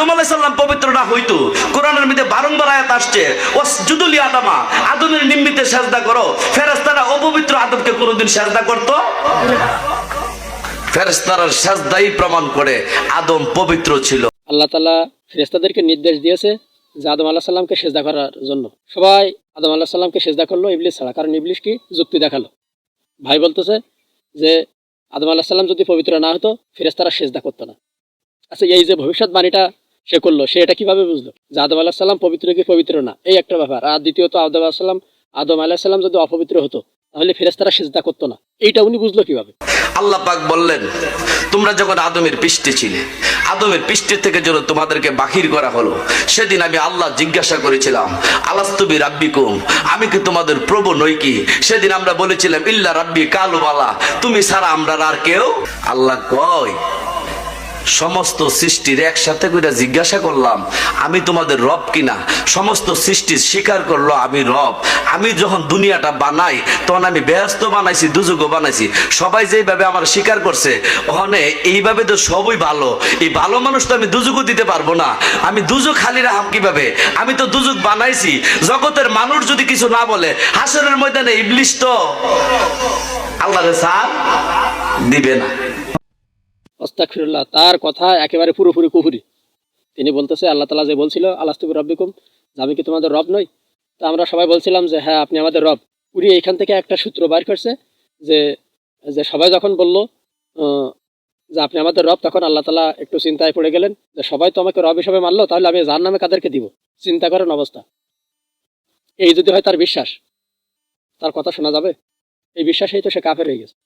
আদম আলাইসাল্লাম পবিত্র না হইতো। কোরআনের মধ্যে বারংবার আয়াত আসছে ও জুদুলি আদামা আদমের নিম্মিতে সাজদা করো। ফেরেস্তারা অপবিত্র আদমকে কোনোদিন সাজদা করতো? সাজদাই প্রমাণ করে আদম পবিত্র ছিল। আল্লাহ নির্দেশ দিয়েছে যে আদম আল্লাহ সাল্লামকে সেজদা করার জন্য। সবাই আদম আল্লাহ সাল্লামকে সেজদা করল ছাড়া, কারণ কি? যুক্তি দেখাল। ভাই বলতেছে যে আদম আল্লাহ সাল্লাম যদি পবিত্র না হতো ফেরেস্তারা সেজদা করতো না। আচ্ছা এই যে ভবিষ্যৎবাণীটা সে করল, সে এটা কীভাবে বুঝলো? যে আদম আল্লাহ সাল্লাম পবিত্র কি পবিত্র না? এই একটা ব্যাপার। আর দ্বিতীয়ত, আদম আল্লাহ সাল্লাম আদম আল্লাহ সাল্লাম যদি অপবিত্র হতো, তাহলে ফেরেস্তারা সেজদা করতো না। এইটা উনি বুঝলো কীভাবে? আল্লাহ পাক বললেন, তোমরা যখন আদমের পৃষ্ঠে ছিলে, আদমের পৃষ্ঠে থেকে যখন তোমাদেরকে বাহির করা হলো, সেদিন আমি আল্লাহ জিজ্ঞাসা করেছিলাম আলাস্তুবি রাব্বিকুম আমি কি তোমাদের প্রভু নই কি? সেদিন আমরা বলেছিলাম, ইল্লা রাব্বি কালুবালা, তুমি ছাড়া আমরা আর কেউ? আল্লাহ কয় সমস্ত সৃষ্টির একসাথে করে জিজ্ঞাসা করলাম, আমি তোমাদের রব কিনা? সমস্ত সৃষ্টি স্বীকার করল, আমি রব। আমি যখন দুনিয়াটা বানাই, তখন আমি ব্যস্ত বানাইছি, দুযোগও বানাইছি। সবাই যেভাবে আমার স্বীকার করছে, ওখানে এইভাবে তো সবই ভালো। এই ভালো মানুষ তো আমি দুযোগও দিতে পারব না। আমি দুযোগ খালি রাখাম কীভাবে? আমি তো দুযোগ বানাইছি। জগতের মানুষ যদি কিছু না বলে হাসনের ময়দানে ইবলিশ তো আল্লাহ স্যার দিবে না। অস্তাকফিরুল্লাহ তার কথা একেবারে পুরোপুরি কুহুরি তিনি বলতেছে, আল্লাহ তালা যে বলছিল আল্লাহতুবুর রব্বিকুম আমি কি তোমাদের রব নই? তা আমরা সবাই বলছিলাম যে হ্যাঁ আপনি আমাদের রব। উনি এইখান থেকে একটা সূত্র বার করছে যে যে সবাই যখন বলল যে আপনি আমাদের রব, তখন আল্লাহ তালা একটু চিন্তায় পড়ে গেলেন যে, সবাই তো আমাকে রব হিসেবে মানলো, তাহলে আমি যার নামে কাদেরকে দিব? চিন্তা করেন অবস্থা। এই যদি হয় তার বিশ্বাস। তার কথা শোনা যাবে। এই বিশ্বাসেই তো সে কাফের হয়ে গেছে।